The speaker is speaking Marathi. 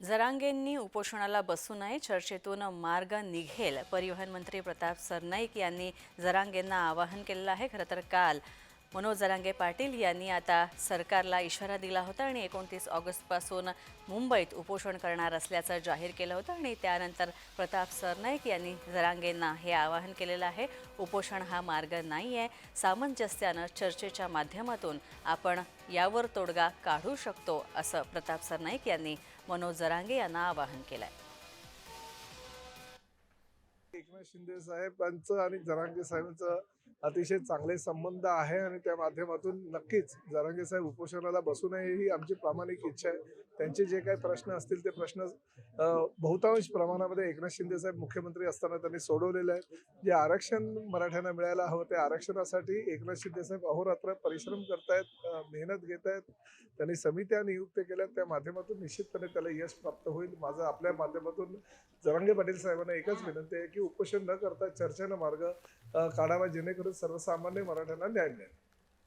जरांगेंनी उपोषणाला बसू नये चर्चेतून मार्ग निघेल. परिवहन मंत्री प्रताप सरनाईक यांनी जरांगेंना आवाहन केलेलं आहे. खरं तर काल मनोज जरांगे पाटील यांनी आता सरकारला इशारा दिला होता आणि एकोणतीस ऑगस्टपासून मुंबईत उपोषण करणार असल्याचं जाहीर केलं होतं आणि त्यानंतर प्रताप सरनाईक यांनी जरांगेंना हे आवाहन केलेलं आहे उपोषण हा मार्ग नाही आहे सामंजस्यानं चर्चेच्या माध्यमातून आपण यावर तोडगा काढू शकतो असं प्रताप सरनाईक यांनी मनोज जरांगे यांना आवाहन केलं आहे एकनाथ शिंदे साहेबांचं आणि जरांगे साहेबांचं अतिशय चांगले संबंध आहे आणि त्या माध्यमातून नक्कीच जरांगे साहेब उपोषणाला बसू नये ही आमची प्रामाणिक इच्छा आहे. त्यांचे जे काही प्रश्न असतील ते प्रश्न बहुतांश प्रमाणामध्ये एकनाथ शिंदे साहेब मुख्यमंत्री असताना त्यांनी सोडवलेले आहेत. जे आरक्षण मराठ्यांना मिळायला हवं त्या आरक्षणासाठी एकनाथ शिंदे साहेब अहोरात्र परिश्रम करतायत मेहनत घेत आहेत त्यांनी समित्या नियुक्त केल्या त्या माध्यमातून निश्चितपणे त्याला यश प्राप्त होईल. माझं आपल्या माध्यमातून जरांगे पाटील साहेबांना एकच विनंती आहे की उपोषण न करता चर्चेनं मार्ग काढावा जेणेकरून सर्वसामान्य मराठ्यांना न्याय मिळेल.